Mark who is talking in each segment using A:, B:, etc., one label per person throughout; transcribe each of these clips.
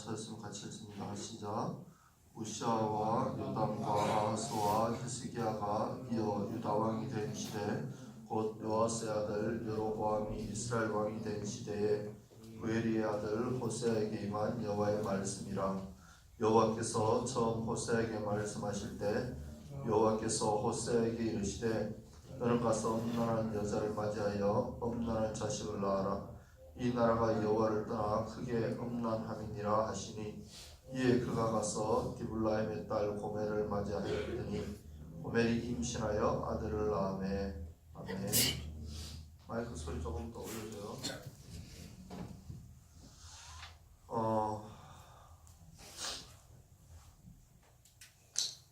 A: 찾았으면 같이 읽습니다. 시작. 우시아와 요담과 아하스와 히스기야가 이어 유다 왕이 된 시대 곧 요아스의 아들 여로보암이 이스라엘 왕이 된 시대에 우엘리의 아들 호세아에게 임한 여호와의 말씀이라 여호와께서 처음 호세아에게 말씀하실 때 여호와께서 호세아에게 이르시되 너는 가서 음란한 여자를 맞이하여 음란한 자식을 낳아라 이 나라가 여호와를 떠나 크게 음란함이니라 하시니 이에 그가 가서 디블라임의 딸 고멜을 맞이하였더니 고멜이 임신하여 아들을 낳으매 아멘 마이크 소리 조금 더 올려줘요 어,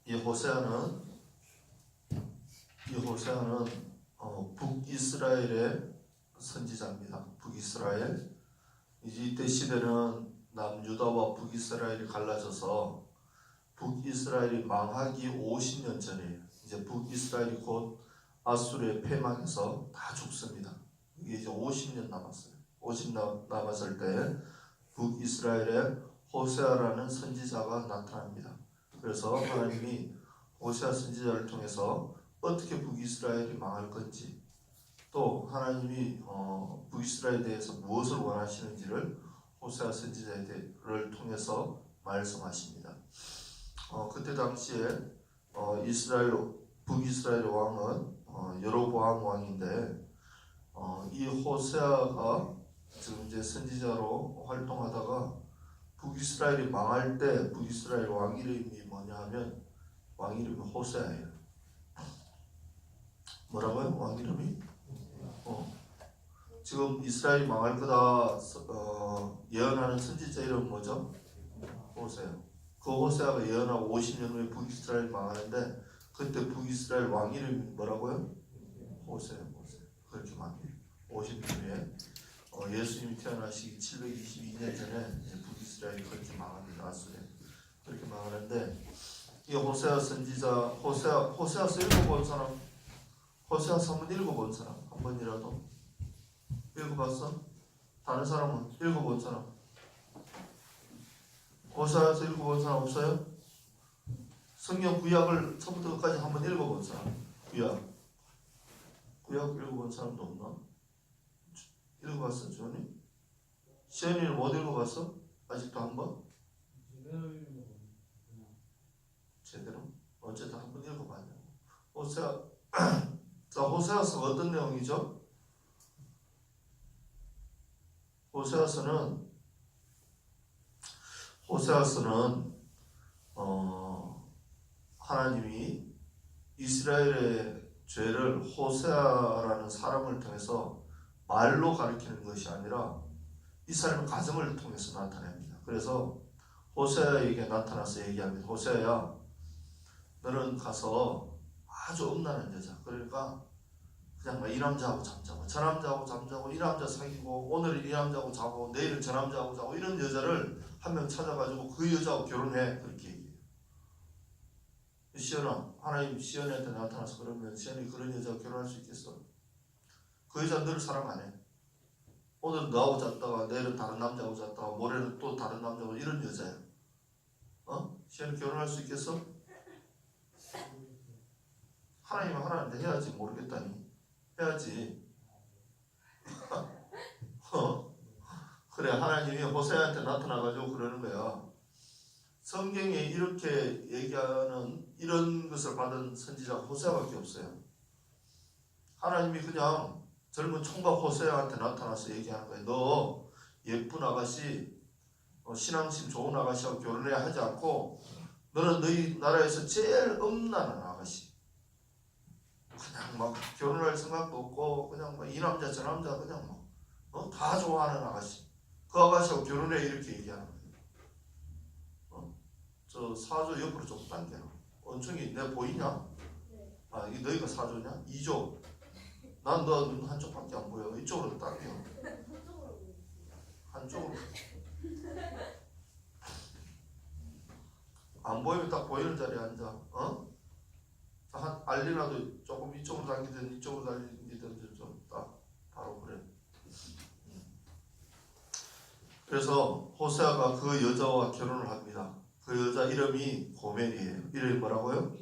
A: 이 호세아는 이 호세아는 어, 북이스라엘의 선지자입니다. 북이스라엘 이제 이때 시대는 남유다와 북이스라엘이 갈라져서 북이스라엘이 망하기 50년 전이에요. 이제 북이스라엘이 곧 아수르에 패망해서 다 죽습니다. 이게 이제 50년 남았어요. 50 남, 남았을 때 북이스라엘에 호세아라는 선지자가 나타납니다. 그래서 하나님이 호세아 선지자를 통해서 어떻게 북이스라엘이 망할 건지 또 하나님이 어, 북이스라엘에 대해서 무엇을 원하시는지를 호세아 선지자를 통해서 말씀하십니다. 어, 그때 당시에 어, 이스라엘 북이스라엘 왕은 어, 여로보암 왕인데 어, 이 호세아가 지금 이제 선지자로 활동하다가 북이스라엘이 망할 때 북이스라엘 왕 이름이 뭐냐 하면 왕 이름이 호세아예요. 뭐라고요? 왕 이름이? 어. 지금 이스라엘이 망할 거다 어, 예언하는 선지자 이름 뭐죠? 호세아. 그 호세아가 예언하고 50년 후에 북이스라엘이 망하는데 그때 북이스라엘 왕 이름이 뭐라고요? 호세아. 호세아. 그렇게 망해요. 50년 후에 어, 예수님이 태어나시기 722년 전에 북이스라엘이 그렇게 망합니다. 아수에 그렇게 망하는데 이 호세아 선지자 호세아 호세아서 읽어본 사람 호세아서 한번 읽어본 사람 한 번이라도 읽어봤어? 다른 사람은 읽어본 사람 호세아서 읽어본 사람 없어요? 성경 구약을 처음부터 끝까지 한번 읽어본 사람 구약 구약 읽어본 사람도 없나? 읽어봤어 주원이? 시연이는 못 읽어봤어? 아직도 한 번? 제대로? 어쨌든 한 번 읽어봤냐고 호세아 자 호세아서 어떤 내용이죠? 호세아서는 호세아서는 어, 하나님이 이스라엘의 죄를 호세아라는 사람을 통해서 말로 가리키는 것이 아니라 이 사람의 가정을 통해서 나타냅니다. 그래서 호세아에게 나타나서 얘기합니다. 호세아야, 너는 가서 아주 음란한 여자. 그러니까 그냥 막 이 남자하고 잠자고 저 남자하고 잠자고 이 남자 사귀고 오늘은 이 남자하고 자고 내일은 저 남자하고 자고 이런 여자를 한 명 찾아가지고 그 여자하고 결혼해 그렇게 얘기해요. 시연아, 하나님 시연이한테 나타나서 그러면 시연이 그런 여자와 결혼할 수 있겠어? 그 여자 너를 사랑 안 해. 오늘 너하고 잤다가 내일은 다른 남자하고 잤다가 모레는 또 다른 남자하고 이런 여자야. 어? 시연이 결혼할 수 있겠어? 하나님은 하나님한테 해야지 모르겠다니. 해야지. 어. 그래 하나님이 호세아한테 나타나가지고 그러는 거야. 성경에 이렇게 얘기하는 이런 것을 받은 선지자 호세아밖에 없어요. 하나님이 그냥 젊은 총각 호세아한테 나타나서 얘기하는 거예요. 너 예쁜 아가씨, 어, 신앙심 좋은 아가씨하고 결혼해야 하지 않고 너는 너희 나라에서 제일 아가씨. 그냥 막 결혼할 생각도 없고 그냥 막 이 남자 저 남자 그냥 막다 어? 좋아하는 아가씨. 그 아가씨하고 결혼해 이렇게 얘기하는 거예요. 어? 저 사조 옆으로 좀 당겨라. 원청이 내가 보이냐? 아 이게 너희가 사조냐? 이조. 난 너 눈 한쪽밖에 안 보여. 이쪽으로 당겨. 한쪽으로. 안 보이면 딱 보이는 자리에 앉아. 어? 한 알리나도 조금 이쪽으로 당기든 이쪽으로 당기든 좀딱 바로 그래. 그래서 호세아가 그 여자와 결혼을 합니다. 그 여자 이름이 고멜이에요. 이름이 뭐라고요?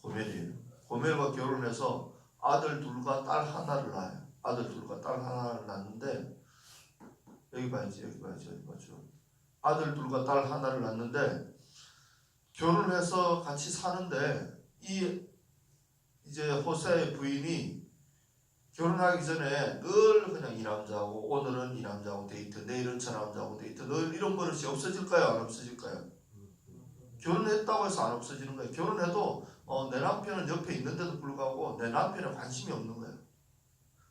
A: 고멜이에요. 고멜과 결혼해서 아들 둘과 딸 하나를 낳아요. 아들 둘과 딸 하나를 낳는데 여기 봐야지 여기 봐야지 여기 봐죠. 아들 둘과 딸 하나를 낳는데 결혼해서 같이 사는데 이 이제 호세의 부인이 결혼하기 전에 늘 그냥 이 남자하고 오늘은 이 남자하고 데이트 내일은 저 남자하고 데이트 늘 이런 버릇이 없어질까요 안 없어질까요? 결혼했다고 해서 안 없어지는 거예요. 결혼해도 어, 내 남편은 옆에 있는데도 불구하고 내 남편에 관심이 없는 거예요.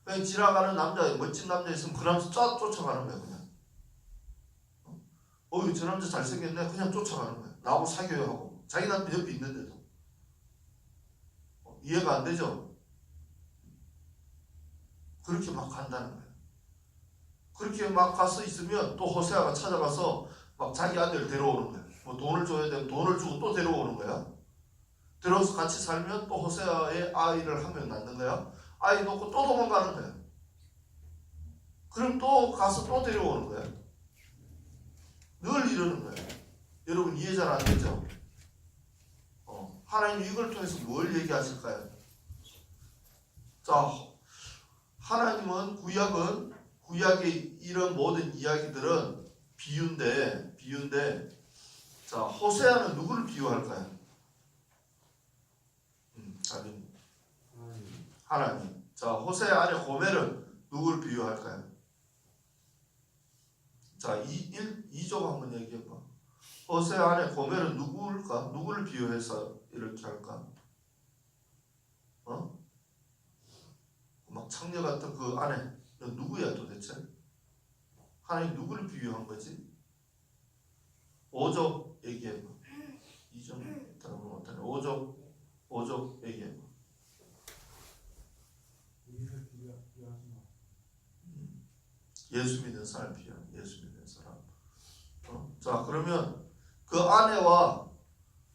A: 그냥 지나가는 남자 멋진 남자 있으면 그 남자 쫙 쫓아가는 거예요 그냥. 어, 어이 저 남자 잘생겼네 그냥 쫓아가는 거예요. 나하고 사귀어야 하고 자기 남편 옆에 있는데도 어, 이해가 안 되죠? 그렇게 막 간다는 거예요. 그렇게 막 가서 있으면 또 호세아가 찾아가서 막 자기 아들 데려오는 거예요. 뭐 돈을 줘야 되면 돈을 주고 또 데려오는 거야. 들어서 같이 살면 또 호세아의 아이를 한 명 낳는 거야. 아이 놓고 또 도망가는 거야. 그럼 또 가서 또 데려오는 거야. 늘 이러는 거야. 여러분 이해 잘 안 되죠? 어, 하나님 이걸 통해서 뭘 얘기하실까요? 자, 하나님은 구약은 구약의 이런 모든 이야기들은 비유인데 비유인데 자 호세아는 누구를 비유할까요? 음, 답은 하나님. 자 호세아 안에 고멜은 누구를 비유할까요? 자 2, 1, 2조 한번 얘기해봐. 호세아 안에 고멜은 누구일까? 누구를 비유해서 이렇게 할까? 어? 막 창녀 같은 그 안에 너 누구야 도대체? 하나님 누구를 비유한 거지? 5조 얘기해봐. 2점 다른 못하네. 5조 5조 얘기해봐. 예수 믿는 사람 비유. 예수 믿는 사람. 어? 자 그러면 그 아내와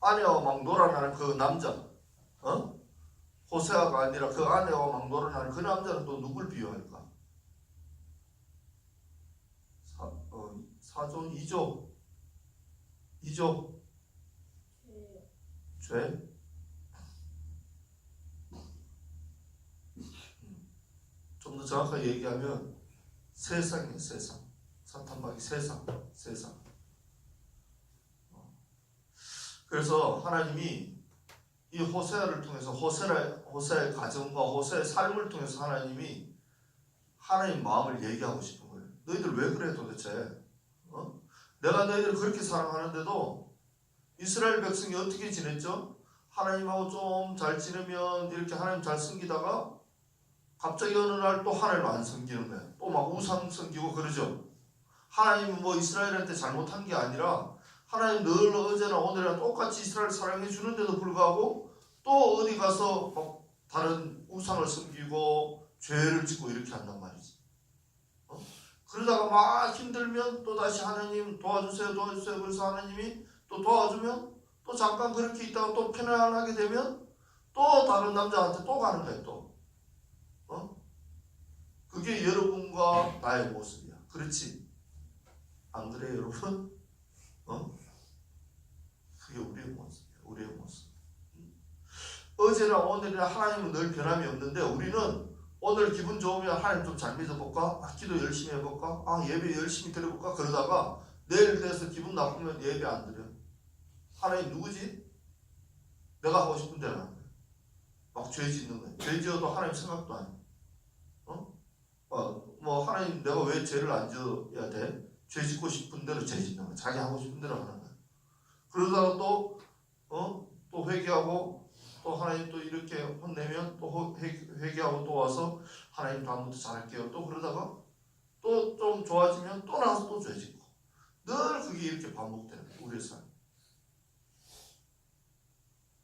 A: 아내와 막 놀아나는 그 남자, 어? 호세아가 아니라 그 아내와 막 놀아나는 그 남자는 또 누굴 비유할까? 사, 어, 4조, 2조, 2조, 죄? 좀 더 정확하게 얘기하면 세상이에요, 세상. 사탄막이 세상, 세상. 어. 그래서 하나님이 이 호세아를 통해서 호세의 호세의 가정과 호세의 삶을 통해서 하나님이 하나님 마음을 얘기하고 싶은 거예요. 너희들 왜 그래 도대체? 어? 내가 너희들을 그렇게 사랑하는데도 이스라엘 백성이 어떻게 지냈죠? 하나님하고 좀 잘 지내면 이렇게 하나님 잘 섬기다가 갑자기 어느 날 또 하나님 안 섬기는 거예요. 또 막 우상 섬기고 그러죠. 하나님은 뭐 이스라엘한테 잘못한 게 아니라 하나님 늘 어제나 오늘이나 똑같이 이스라엘 사랑해 주는데도 불구하고 또 어디 가서 막 다른 우상을 섬기고 죄를 짓고 이렇게 한단 말이지. 어? 그러다가 막 힘들면 또 다시 하나님 도와주세요, 도와주세요. 그래서 하나님이 또 도와주면 또 잠깐 그렇게 있다가 또 편안하게 되면 또 다른 남자한테 또 가는 거예요, 또. 어? 그게 여러분과 나의 모습이야. 그렇지? 안 그래요, 여러분? 어? 그게 우리의 모습이야. 우리의 모습. 어제나 오늘이나 하나님은 늘 변함이 없는데 우리는 오늘 기분 좋으면 하나님 좀 잘 믿어볼까? 아, 기도 열심히 해볼까? 아, 예배 열심히 드려볼까? 그러다가 내일 돼서 기분 나쁘면 예배 안 드려. 하나님 누구지? 내가 하고 싶은 대로 거야. 막죄 짓는 거야. 죄 지어도 하나님 생각도 안 해. 어? 어, 뭐 하나님 내가 왜 죄를 안 지어야 돼? 죄 짓고 싶은 대로 죄 짓는 거야. 자기 하고 싶은 대로 하는 거야. 그러다가 또, 어? 또 회개하고 또 하나님 또 이렇게 혼내면 또 회- 회개하고 또 와서 하나님 다음부터 잘할게요. 또 그러다가 또 좀 좋아지면 또 나와서 또 죄 짓고 늘 그게 이렇게 반복되는 거예요. 우리의 삶.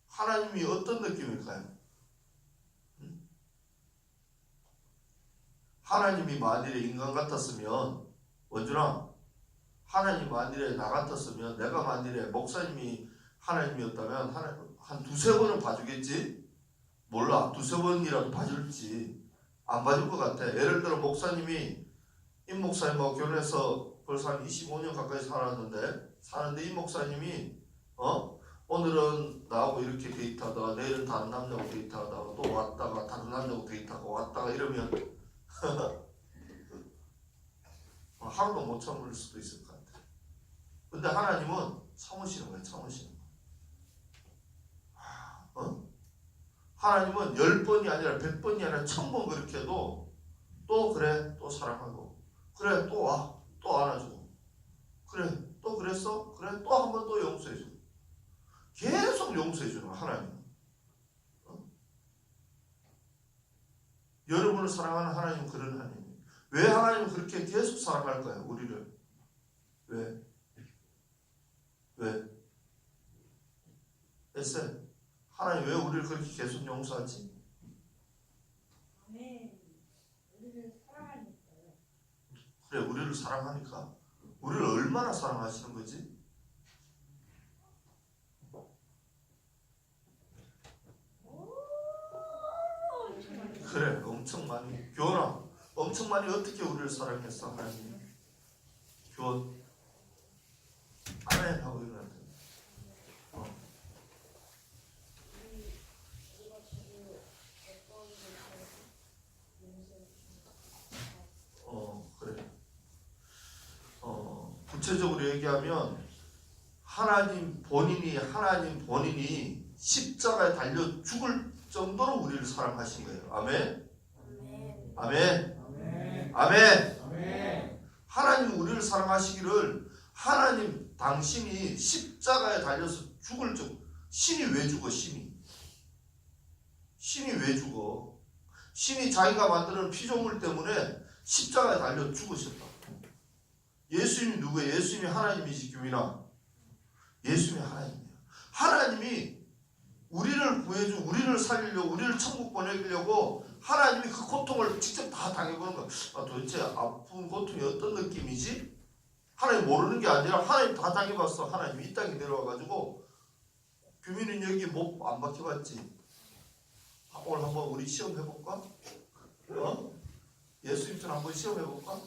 A: 하나님이 어떤 느낌일까요? 음? 하나님이 만일에 인간 같았으면 원준아 하나님 만일에 나 같았으면 내가 만일에 목사님이 하나님이었다면 하나, 한 두세 번은 봐주겠지? 몰라 두세 번이라도 봐줄지 안 봐줄 것 같아 예를 들어 목사님이 임 목사님하고 결혼해서 벌써 한 25년 가까이 살았는데 사는데 이 목사님이 어 오늘은 나하고 이렇게 데이트하다가 내일은 다른 남자하고 데이트하다가 또 왔다가 다른 남자하고 데이트하고 왔다가 이러면 어, 하루도 못 참을 수도 있을 것 같아. 근데 하나님은 참으시는 거예요. 참으시는 거예요. 어? 하나님은 열 번이 아니라 백 번이 아니라 천 번 그렇게 해도 또 그래 또 사랑하고 그래 또 와 또 안아주고 그래 또 그랬어 그래 또 한 번 또 용서해주고 계속 용서해주는 하나님. 어? 여러분을 사랑하는 하나님은 그런 하나님. 왜 하나님은 그렇게 계속 사랑할까요? 우리를 왜? 왜? 에세 하나님 왜 우리를 그렇게 계속 용서하지?
B: 아멘. 우리를 사랑하니까요.
A: 그래 우리를 사랑하니까 우리를 얼마나 사랑하시는 거지? 그래 엄청 많이 교원아 엄청 많이 어떻게 우리를 사랑했어 하나님 교원 아멘 하고 일어났다 어,
B: 우리 이거 지금 몇 번을 용서해 주신
A: 어 그래 어 구체적으로 얘기하면 하나님 본인이 하나님 본인이 십자가에 달려 죽을 정도로 우리를 사랑하신 거예요.
C: 아멘?
A: 아멘.
C: 아멘.
A: 하나님 우리를 사랑하시기를 하나님 당신이 십자가에 달려서 죽을 적 신이 왜 죽어 신이? 신이 왜 죽어? 신이 자기가 만드는 피조물 때문에 십자가에 달려 죽으셨다 예수님이 누구예요 예수님이 하나님이지 규민아 예수님이 하나님이에요 하나님이 우리를 구해주 우리를 살리려고 우리를 천국 보내려고 하나님이 그 고통을 직접 다 당해보는 거야 아, 도대체 아픈 고통이 어떤 느낌이지? 하나님 모르는 게 아니라 하나님 다 당해봤어. 하나님이 이 땅에 내려와가지고 규민은 여기 못 안 박혀봤지? 아, 오늘 한번 우리 시험 해볼까? 어? 예수님처럼 한번 시험 해볼까?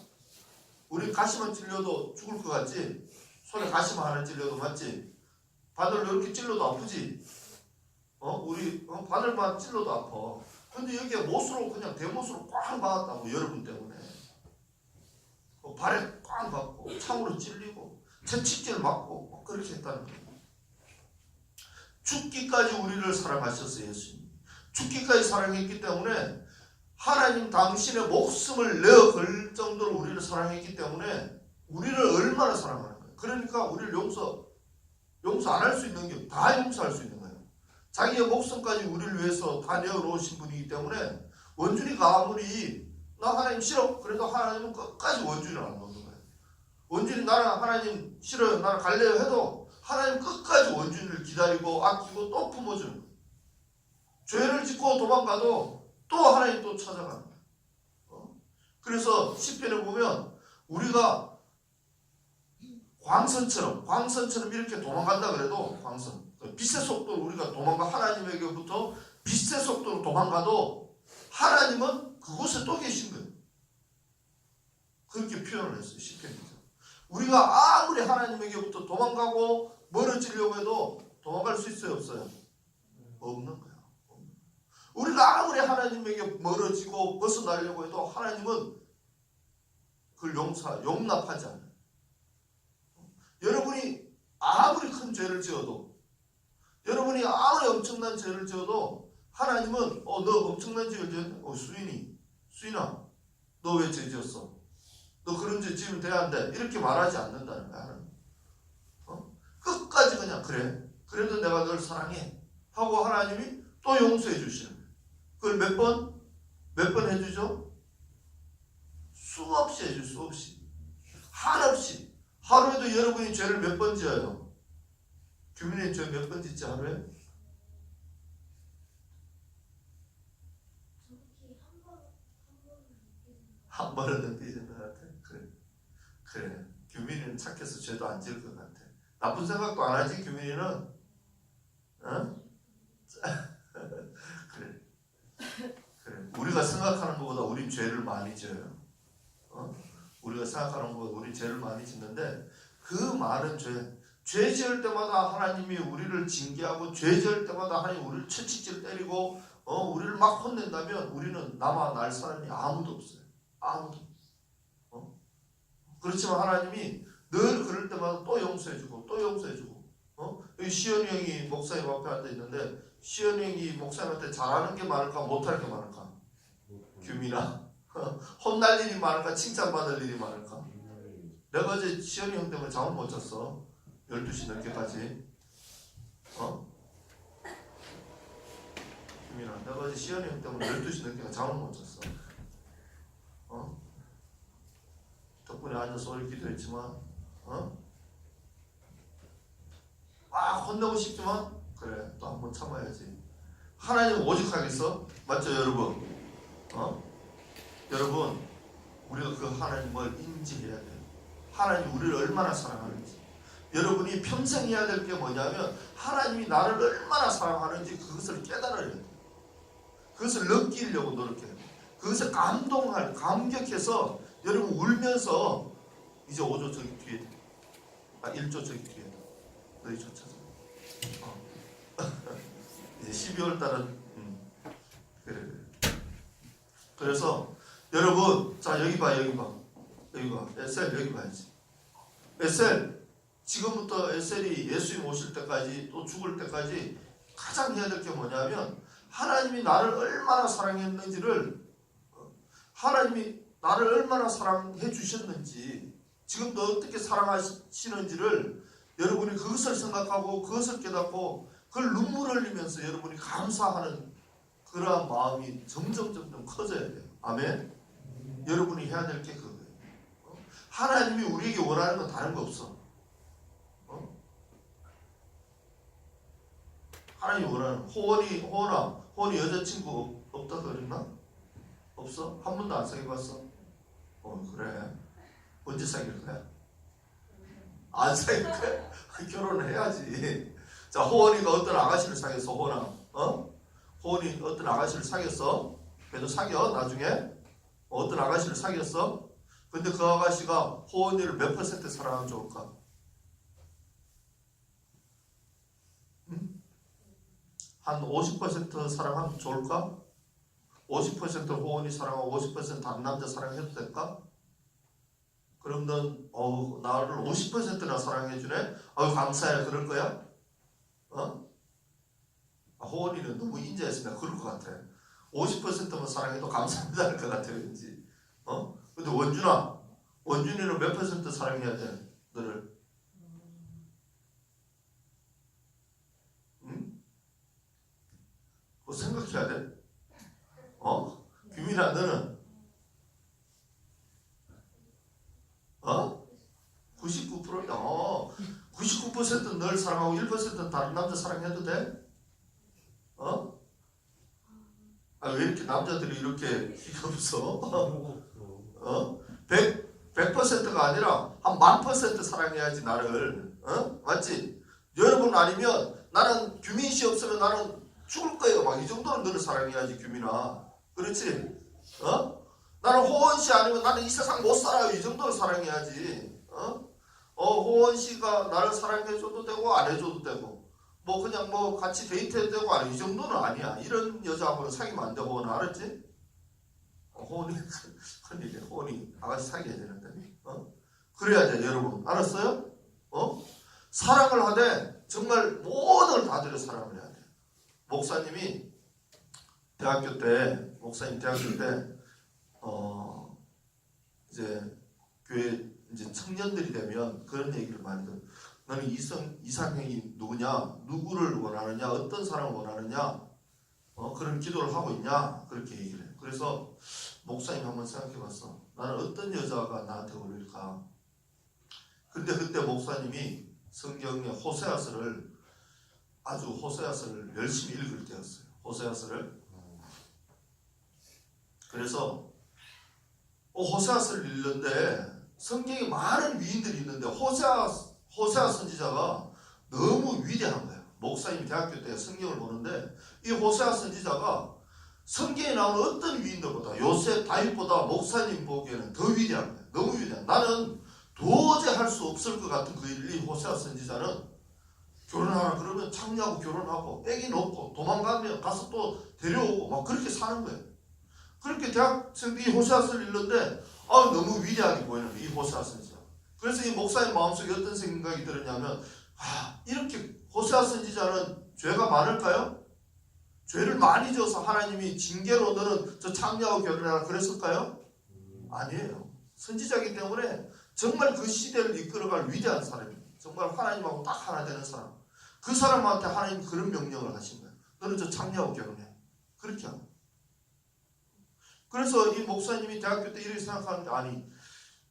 A: 우리 가시만 찔려도 죽을 것 같지? 손에 가시만 하나 찔려도 맞지? 바늘로 이렇게 찔러도 아프지? 어? 우리 어? 바늘만 찔러도 아파. 근데 여기에 못으로 그냥 대못으로 꽉 박았다고 여러분 때문에 어, 발에 꽉 박고 창으로 찔리고 채찍질 맞고 뭐 그렇게 했다는 거예요. 죽기까지 우리를 사랑하셨어요 예수님. 죽기까지 사랑했기 때문에 하나님 당신의 목숨을 내어 걸 정도로 우리를 사랑했기 때문에 우리를 얼마나 사랑하는 거예요. 그러니까 우리를 용서 용서 안 할 수 있는 게 다 용서할 수 있는 거예요. 자기의 목숨까지 우리를 위해서 다 내어놓으신 분이기 때문에 원준이가 아무리 나 하나님 싫어 그래도 하나님은 끝까지 원준이를 안 놓는 거예요. 원준이 나는 하나님 싫어요 나는 갈래요 해도 하나님 끝까지 원준이를 기다리고 아끼고 또 품어주는 거예요. 죄를 짓고 도망가도 또 하나님 또 거예요. 어? 그래서 시편에 보면 우리가 광선처럼 광선처럼 이렇게 도망간다 그래도 광선 빛의 속도로 우리가 도망가 하나님에게부터 빛의 속도로 도망가도 하나님은 그곳에 또 계신 거예요. 그렇게 표현을 했어요 시편에서. 우리가 아무리 하나님에게부터 도망가고 멀어지려고 해도 도망갈 수 있어요 없어요? 없는 거예요. 우리가 아무리 하나님에게 멀어지고 벗어나려고 해도 하나님은 그걸 용서 용납하지 않아요. 여러분이 아무리 큰 죄를 지어도 여러분이 아무리 엄청난 죄를 지어도 하나님은 어 너 엄청난 죄를 지었네? 어 수인이 수인아 너 왜 죄 지었어? 너 그런 죄 지으면 돼야 한대 이렇게 말하지 않는다는 거야 어? 끝까지 그냥 그래. 그래도 내가 널 사랑해. 하고 하나님이 또 용서해 주시는 그걸 몇 번? 몇 번 해주죠? 수없이 해줘 수없이 한없이 하루에도 여러분이 죄를 몇 번 지어요? 규민이 죄 몇 번 짓지 하루에?
B: 한 번은
A: 것 같아. 그래. 그래. 규민이는 착해서 죄도 안 지을 것 같아. 나쁜 생각도 안 하지, 규민이는? 어? 우리가 생각하는 것보다 우린 죄를 많이 지어요. 어? 우리가 생각하는 것 우리 죄를 많이 짓는데 그 많은 죄, 죄 지을 때마다 하나님이 우리를 징계하고 죄 지을 때마다 하나님 우리를 채찍질 때리고 어 우리를 막 혼낸다면 우리는 남아 날 사람이 아무도 없어요. 아무도. 어? 그렇지만 하나님이 늘 그럴 때마다 또 용서해주고 또 용서해주고 어? 시연이 형이 목사님 앞에 앉아 있는데 형이 목사님한테 잘하는 게 많을까 못할 게 많을까? 규미나 혼날 일이 많을까 칭찬받을 일이 많을까? 내가 어제 시연이 형 때문에 잠을 못 잤어 12시 넘게까지 어? 규민아 내가 어제 시연이 형 때문에 12시 넘게 잠을 못 잤어 어? 덕분에 앉아서 오늘 기도했지만 어? 막 혼내고 싶지만 그래 또 한 번 참아야지 하나님 오직 하겠어? 맞죠 여러분? 어? 여러분 우리가 그 하나님을 인지해야 돼요 하나님 우리를 얼마나 사랑하는지 여러분이 평생 해야 될 게 뭐냐면 하나님이 나를 얼마나 사랑하는지 그것을 깨달아야 돼요 그것을 느끼려고 노력해야 돼요 그것을 감동할 감격해서 여러분 울면서 이제 5조 저기 뒤에 아 1조 저기 뒤에 너희 쫓아서 어. 이제 12월 달은 음, 그래 그래 그래서 여러분 자 여기 봐 여기 봐. 여기 봐. 에셀 여기 봐야지. 에셀 지금부터 에셀이 예수님 오실 때까지 또 죽을 때까지 가장 해야 될 게 뭐냐면 하나님이 나를 얼마나 사랑했는지를 어, 하나님이 나를 얼마나 사랑해 주셨는지 지금도 어떻게 사랑하시는지를 여러분이 그것을 생각하고 그것을 깨닫고 그걸 눈물 흘리면서 여러분이 감사하는 그러한 마음이 점점 점점 커져야 돼요. 아멘. 여러분이 해야 될 게 그거예요. 어? 하나님이 우리에게 원하는 건 다른 거 없어. 어? 하나님이 원하는 호원이 호원아 호원이 여자친구 없- 없다 그랬나? 없어? 한 번도 안 사귀어봤어? 어 그래. 언제 사귈 거야? 안 사귈 거야? 결혼을 해야지. 자 호원이가 어떤 아가씨를 사귀었어 호원아? 어? 호원이 어떤 아가씨를 사귀었어? 그래도 사귀어 나중에 어떤 아가씨를 사귀었어? 근데 그 아가씨가 호원이를 몇 퍼센트 사랑하면 좋을까? 응? 한50% 사랑하면 좋을까? 50% 호원이 사랑하고 50% 다른 남자 사랑해도 될까? 그럼 넌 어, 나를 50%나 사랑해주네? 아유 감사해 그럴 거야? 어? 아, 호원이는 너무 인자했으면 그럴 것 같아 50%만 사랑해도 감사합니다 할 것 같아 왠지 어? 근데 원준아 원준이는 몇 퍼센트 사랑해야 돼 너를 응? 그거 생각해야 돼 어? 규민아 너는 어? 99%야. 어. 99%는 널 사랑하고 1%는 다른 남자 사랑해도 돼? 어? 아, 왜 이렇게 남자들이 이렇게 기가 없어? 어? 100, 100%가 아니라 한 만 퍼센트 사랑해야지 나를. 어? 맞지? 여러분 아니면 나는 규민 씨 없으면 나는 죽을 거예요. 막 이 정도는 너를 사랑해야지 규민아. 그렇지? 어? 나는 호원 씨 아니면 나는 이 세상 못 살아요. 이 정도로 사랑해야지. 어? 어, 호원 씨가 나를 사랑해줘도 되고 안 해줘도 되고 뭐 그냥 뭐 같이 데이트해도 되고 아니 이 정도는 아니야. 이런 여자하고는 사귀면 안 되고 호원 알았지? 어, 호원이 큰일이야. 호원이 아가씨 사귀어야 되는데. 어? 그래야 돼 여러분. 알았어요? 어? 사랑을 하되 정말 모든 걸 다 들여 사랑을 해야 돼. 목사님이 대학교 때 목사님 대학교 때 어, 이제 교회 이제 청년들이 되면 그런 얘기를 많이 들어요. 너는 이성 이상형이 누구냐? 누구를 원하느냐? 어떤 사람을 원하느냐? 어, 그런 기도를 하고 있냐? 그렇게 얘기를 해요. 그래서 목사님 한번 생각해 봤어. 나는 어떤 여자가 나한테 어울릴까? 근데 그때 목사님이 성경의 호세아서를 아주 호세아서를 열심히 읽을 때였어요. 호세아서를. 그래서 어, 호세아서를 읽는데 성경에 많은 위인들이 있는데 호세아 호세아 선지자가 너무 위대한 거예요. 목사님이 대학교 때 성경을 보는데 이 호세아 선지자가 성경에 나오는 어떤 위인들보다 요셉 다윗보다 목사님 보기에는 더 위대한 거예요. 너무 위대한. 나는 도저히 할 수 없을 것 같은 그 일이 호세아 선지자는 결혼하라 그러면 창녀하고 결혼하고 애기 놓고 도망가면 가서 또 데려오고 막 그렇게 사는 거예요. 그렇게 대학생들이 호세아서를 읽는데 아 너무 위대하게 보이는. 이 호세아 선지자. 그래서 이 목사님 마음속에 어떤 생각이 들었냐면 아 이렇게 호세아 선지자는 죄가 많을까요? 죄를 많이 져서 하나님이 징계로 너는 저 창녀하고 결혼해라 그랬을까요? 아니에요. 선지자이기 때문에 정말 그 시대를 이끌어갈 위대한 사람입니다. 정말 하나님하고 딱 하나 되는 사람. 그 사람한테 하나님 그런 명령을 하신 거예요. 너는 저 창녀하고 결혼해. 그렇게 거예요. 그래서 이 목사님이 대학교 때 이렇게 생각하는데 아니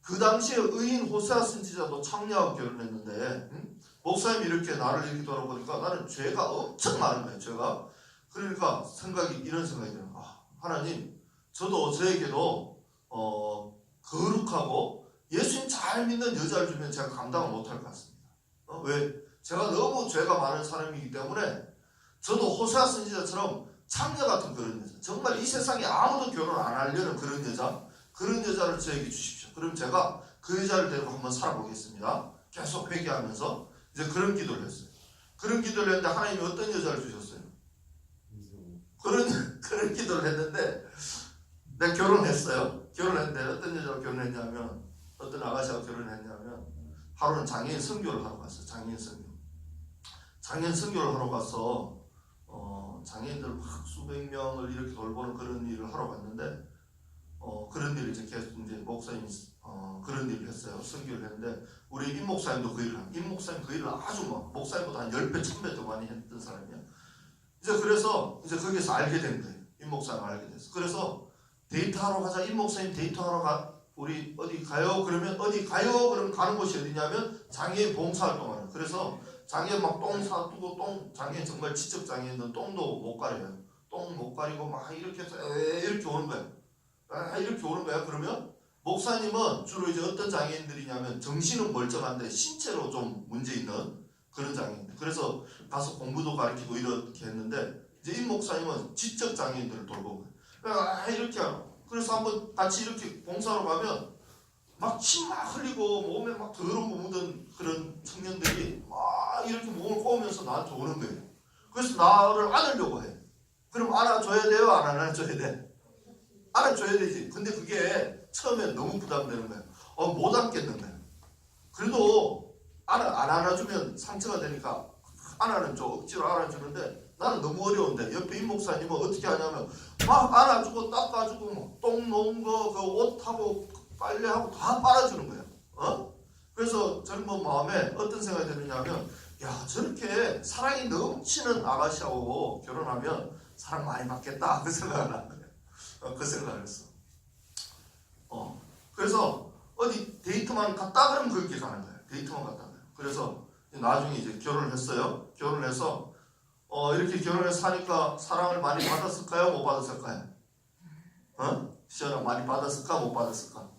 A: 그 당시에 의인 호세아 선지자도 창녀하고 결혼했는데 응? 목사님이 이렇게 나를 이렇게 돌아보니까 나는 죄가 엄청 많은 거예요. 죄가 그러니까 생각이 이런 생각이 들어요. 아, 하나님 저도 저에게도 어, 거룩하고 예수님 잘 믿는 여자를 주면 제가 감당을 못할 것 같습니다. 어, 왜? 제가 너무 죄가 많은 사람이기 때문에 저도 호세아 선지자처럼 창녀 같은 그런 여자 정말 이 세상에 아무도 결혼 안 하려는 그런 여자 그런 여자를 저에게 주십시오. 그럼 제가 그 여자를 데리고 한번 살아보겠습니다. 계속 회개하면서 이제 그런 기도를 했어요. 그런 기도를 했는데 하나님이 어떤 여자를 주셨어요? 그런 그런 기도를 했는데 내가 결혼했어요. 결혼했는데 어떤 여자와 결혼했냐면 어떤 아가씨와 결혼했냐면 하루는 장애인 선교를 하러 갔어요. 장애인 선교. 장애인 선교를 하러 가서 어, 장애인들 막 수백 명을 이렇게 돌보는 그런 일을 하러 갔는데 어, 그런 일을 이제 계속 이제 목사님이 어, 그런 일을 했어요. 선교를 했는데 우리 임 목사님도 그 일을 합니다. 임 목사님 그 일을 아주 막 목사님보다 한 10배, 1000배 더 많이 했던 사람이야. 이제 그래서 이제 거기서 알게 된 거예요. 임 목사님 알게 됐어. 그래서 데이트하러 가자. 임 목사님 데이트하러 가. 우리 어디 가요? 그러면 어디 가요? 그러면 가는 곳이 어디냐면 장애인 봉사활동하는. 그래서 장애인 막똥 사두고 똥 장애인 정말 지적 장애인은 똥도 못 가려요. 똥 못 가리고 막 이렇게 해서 에 이렇게 오는 거예요. 아, 이렇게 오는 거야. 그러면 목사님은 주로 이제 어떤 장애인들이냐면 정신은 멀쩡한데 신체로 좀 문제 있는 그런 장애인들. 그래서 가서 공부도 가르치고 이렇게 했는데 이제 임 목사님은 지적 장애인들을 돌보고 아, 이렇게 하고 그래서 한번 같이 이렇게 봉사로 가면 막 침 막 흘리고 몸에 막 더러운 거 묻은 그런 청년들이 막 이렇게 몸을 꼬우면서 나한테 오는 거예요. 그래서 나를 안으려고 해. 그럼 안아줘야 돼요? 안 안아줘야 돼? 안아줘야 되지. 근데 그게 처음엔 너무 부담되는 거야. 어, 못 안겠는 거야. 그래도 안아, 안 안아주면 상처가 되니까 안아는 줘. 억지로 안아주는데 나는 너무 어려운데 옆에 임 목사님은 어떻게 하냐면 막 안아주고 닦아주고 뭐똥 놓은 거, 그 옷하고 빨래하고 다 빨아주는 거야. 어? 그래서 젊은 마음에 어떤 생각이 드느냐면 야 저렇게 사랑이 넘치는 아가씨하고 결혼하면 사랑 많이 받겠다 그 생각을 한 거야. 어, 그 생각을 했어. 어. 그래서 어디 데이트만 갔다 그러면 그렇게 가는 거야. 데이트만 갔다 가요. 그래서 나중에 이제 결혼을 했어요. 결혼을 해서 어, 이렇게 결혼해서 사니까 사랑을 많이 받았을까요? 못 받았을까요? 어? 시연아 많이 받았을까? 못 받았을까?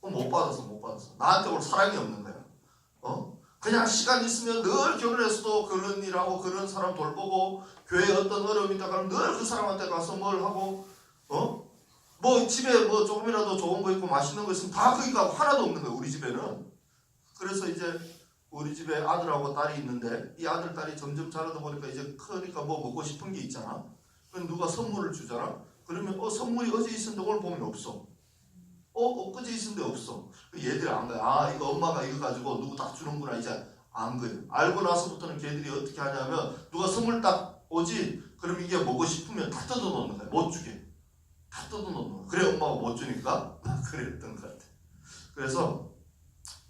A: 어, 못 받았어, 못 받았어. 나한테 오늘 사랑이 없는 거야. 어? 그냥 시간 있으면 늘 결혼해서도 그런 일하고 그런 사람 돌보고 교회에 어떤 어려움이 있다 그러면 늘 그 사람한테 가서 뭘 하고 어? 뭐 집에 뭐 조금이라도 좋은 거 있고 맛있는 거 있으면 다 거기 가고 하나도 없는 거야 우리 집에는. 그래서 이제 우리 집에 아들하고 딸이 있는데 이 아들 딸이 점점 자라다 보니까 이제 크니까 뭐 먹고 싶은 게 있잖아. 그럼 누가 선물을 주잖아. 그러면 어 선물이 어제 있었는데 오늘 보면 없어. 어 엊그제 있었는데 없어. 그 얘들이 안 거야. 아 이거 엄마가 이거 가지고 누구 딱 주는구나 이제 안 거예요. 알고 나서부터는 걔들이 어떻게 하냐면 누가 선물 딱 오지 그럼 이게 먹고 싶으면 다 뜯어 놓는 거야. 못 주게. 다 뜯어 놓는 거야. 그래 엄마가 못 주니까 그랬던 것 같아. 그래서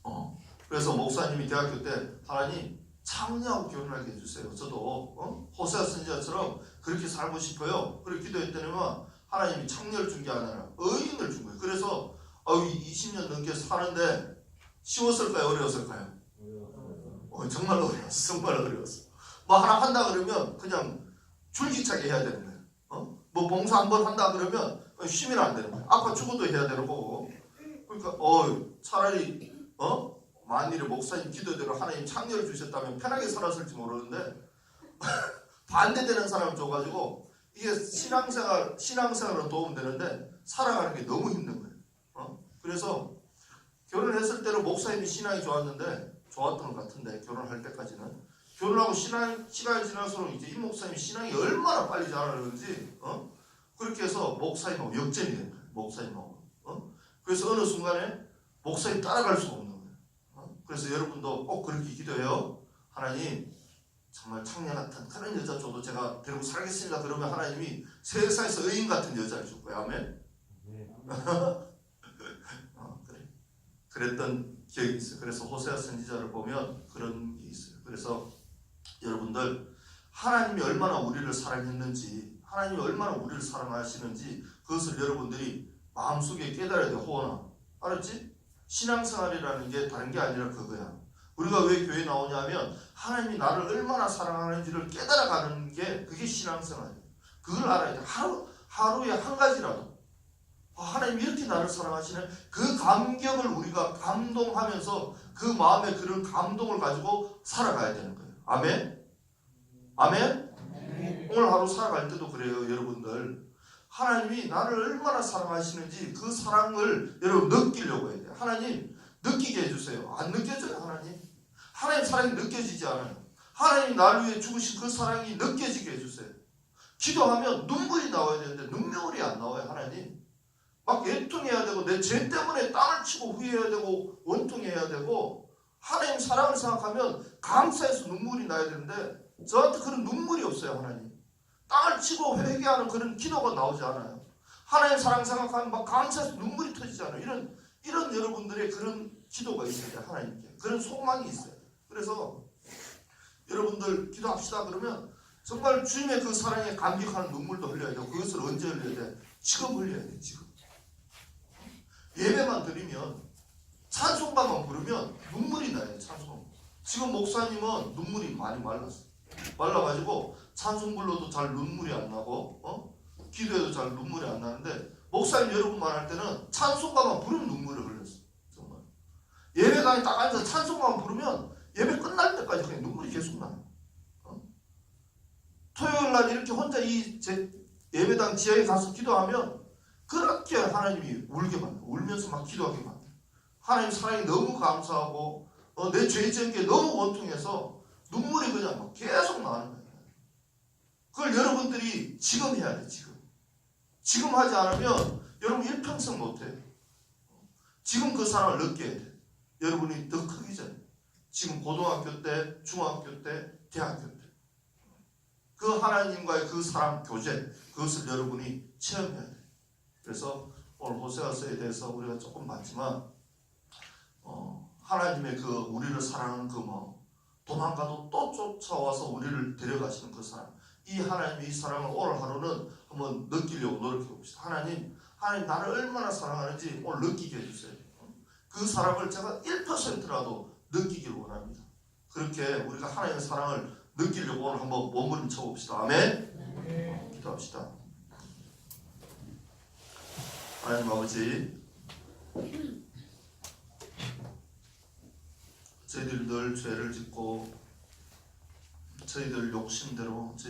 A: 어 그래서 목사님이 대학교 때 하나님 창녀하고 결혼하게 해주세요. 저도 어? 호세아 선지자처럼 그렇게 살고 싶어요. 그렇게 기도했더니만 하나님이 창녀를 준 게 아니라 의인을 준 거예요. 그래서 어, 20년 넘게 사는데 쉬웠을까요? 어려웠을까요? 어, 정말 어려웠어. 정말 어려웠어. 뭐 하나 한다 그러면 그냥 줄기차게 해야 되는 거예요. 어? 뭐 봉사 한 번 한다 그러면 쉬면 안 되는 거예요. 아빠 죽어도 해야 되는 거고. 그러니까 어 차라리 어 만일에 목사님 기도대로 하나님 창녀를 주셨다면 편하게 살았을지 모르는데 반대되는 사람을 줘가지고 이게 신앙생활 신앙생활은 도움 되는데 살아가는 게 너무 힘든 거예요. 어? 그래서 결혼했을 때는 목사님이 신앙이 좋았는데 좋았던 것 같은데 결혼할 때까지는 결혼하고 신앙 시간이 지날수록 이제 이 목사님이 신앙이 얼마나 빨리 자라는지 어? 그렇게 해서 목사님하고 역전이 된 거예요. 목사님하고 어? 그래서 어느 순간에 목사님 따라갈 수가 없는 거예요. 어? 그래서 여러분도 꼭 그렇게 기도해요. 하나님 정말 창녀 같은 그런 여자 줘도 제가 데리고 살겠습니다. 그러면 하나님이 세상에서 의인 같은 여자를 줄 거예요. 아멘. 어, 그래. 그랬던 기억이 있어요. 그래서 호세아 선지자를 보면 그런 게 있어요. 그래서 여러분들 하나님이 얼마나 우리를 사랑했는지 하나님이 얼마나 우리를 사랑하시는지 그것을 여러분들이 마음속에 깨달아야 돼. 호원아. 알았지? 신앙생활이라는 게 다른 게 아니라 그거야. 우리가 왜 교회 나오냐면 하나님이 나를 얼마나 사랑하는지를 깨달아가는 게 그게 신앙생활이에요. 그걸 알아야 돼. 하루 하루에 한 가지라도 아, 하나님 이렇게 나를 사랑하시네. 그 감격을 우리가 감동하면서 그 마음에 그런 감동을 가지고 살아가야 되는 거예요. 아멘. 아멘. 오늘 하루 살아갈 때도 그래요, 여러분들. 하나님이 나를 얼마나 사랑하시는지 그 사랑을 여러분 느끼려고 해야 돼요. 하나님 느끼게 해주세요. 안 느껴져요, 하나님. 하나님 사랑이 느껴지지 않아요. 하나님 나를 위해 죽으신 그 사랑이 느껴지게 해주세요. 기도하면 눈물이 나와야 되는데 눈물이 안 나와요, 하나님. 막 애통해야 되고 내 죄 때문에 땅을 치고 후회해야 되고 원통해야 되고 하나님 사랑을 생각하면 감사해서 눈물이 나야 되는데 저한테 그런 눈물이 없어요, 하나님. 땅을 치고 회개하는 그런 기도가 나오지 않아요. 하나님 사랑 생각하면 막 감사해서 눈물이 터지지 않아요. 이런 이런 여러분들의 그런 기도가 있어야 돼요, 하나님께. 그런 소망이 있어요. 그래서 여러분들 기도합시다 그러면 정말 주님의 그 사랑에 감격하는 눈물도 흘려야 되고 그것을 언제 흘려야 돼? 지금 흘려야 돼, 지금. 예배만 드리면 찬송가만 부르면 눈물이 나요, 찬송. 지금 목사님은 눈물이 많이 말랐어. 말라가지고 찬송 불러도 잘 눈물이 안 나고, 어? 기도해도 잘 눈물이 안 나는데 목사님 여러분 말할 때는 찬송가만 부르면 눈물을 흘렸어. 정말. 예배당에 딱 앉아서 찬송가만 부르면 예배 끝날 때까지 그냥 눈물이 계속 나요. 어? 토요일 날 이렇게 혼자 이제 예배당 지하에 가서 기도하면 그렇게 하나님이 울게 만들어. 울면서 막 기도하게 만들어. 하나님 사랑이 너무 감사하고 어, 내 죄 지은 게 너무 원통해서 눈물이 그냥 막 계속 나는 거예요. 그걸 여러분들이 지금 해야 돼, 지금. 지금 하지 않으면 여러분 일평생 못해. 지금 그 사랑을 느껴야 돼. 여러분이 더 크기 전에. 지금 고등학교 때, 중학교 때, 대학교 때. 그 하나님과의 그 사랑 교제, 그것을 여러분이 체험해야 돼. 그래서 오늘 호세아서에 대해서 우리가 조금 봤지만, 어, 하나님의 그 우리를 사랑하는 그 마음, 도망가도 또 쫓아와서 우리를 데려가시는 그 사랑, 이 하나님의 이 사랑을 오늘 하루는 한번 느끼려고 노력해 봅시다. 하나님, 하나님 나를 얼마나 사랑하는지 오늘 느끼게 해주세요. 그 사랑을 제가 1%라도 느끼기를 원합니다. 그렇게 우리가 하나님의 사랑을 느끼려고 오늘 한번 몸부림쳐 봅시다. 아멘. 기도합시다. 하나님 아버지, 저희들 늘 죄를 짓고 저희들 욕심대로 저희